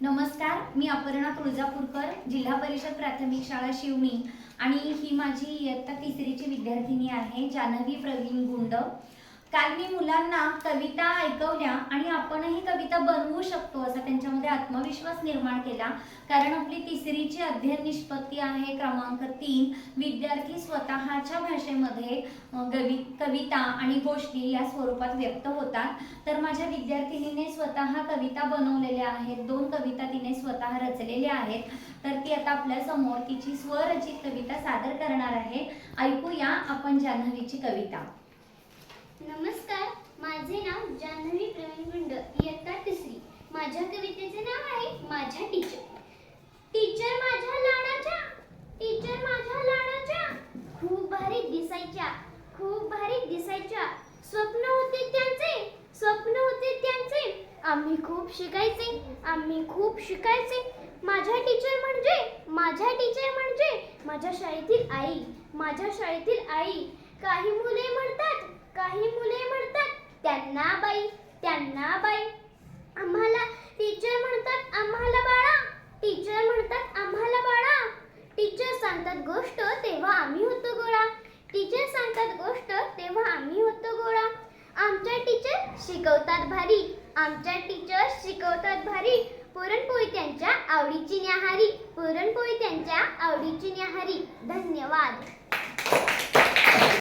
नमस्कार मी अपर्णा तुळजापूरकर जिल्हा परिषद प्राथमिक शाळा शिवणी आणि ही माझी इयत्ता तिसरीची विद्यार्थिनी आहे जान्हवी प्रवीण गुंड. काल मी मुलांना कविता ऐकवल्या आणि आपणही कविता बनवू शकतो असा आत्मविश्वास निर्माण केला. कारण आपली तिसरीची अध्ययन निष्पत्ती आहे. क्रमांक तीन विद्यार्थी स्वतःच्या भाषेमध्ये गवी कविता आणि गोष्टी या स्वरूपात व्यक्त होतात. तर माझ्या विद्यार्थिनीने स्वतः कविता बनवलेल्या आहेत. दोन कविता तिने स्वतः रचलेल्या आहेत. तर ती आता आपल्यासमोर तिची स्वरचित कविता सादर करणार आहे. ऐकूया आपण जान्हवीची कविता. नमस्कार. माझे नाव जान्हवी प्रवीण गुंड इयत्ता तिसरी माझ्या कवितेचे नाव आहे माझ्या टीचर टीचर माझ्या लाडाच्या टीचर माझ्या लाडाच्या खूप भारी दिसायच्या. खूप भारी दिसायच्या. स्वप्न होते त्यांचे. स्वप्न होते त्यांचे. आम्ही खूप शिकायचे. आम्ही खूप शिकायचे. माझ्या टीचर म्हणजे माझ्या टीचर म्हणजे माझ्या शाळेतील आई. माझ्या शाळेतील आई. काही मुले म्हणतात काही मुले म्हणतात त्यांना बाई त्यांना बाई. आम्हाला टीचर म्हणतात आम्हाला बाळा. टीचर म्हणतात आम्हाला बाळा. टीचर सांगतात गोष्ट तेव्हा आम्ही होतो गोळा टीचर सांगतात गोष्ट तेव्हा आम्ही होतो गोळा आमच्या टीचर शिकवतात भारी. आमच्या टीचर्स शिकवतात भारी. पुरणपोळी त्यांच्या आवडीची न्याहारी. पुरणपोळी त्यांच्या आवडीची न्याहारी. धन्यवाद.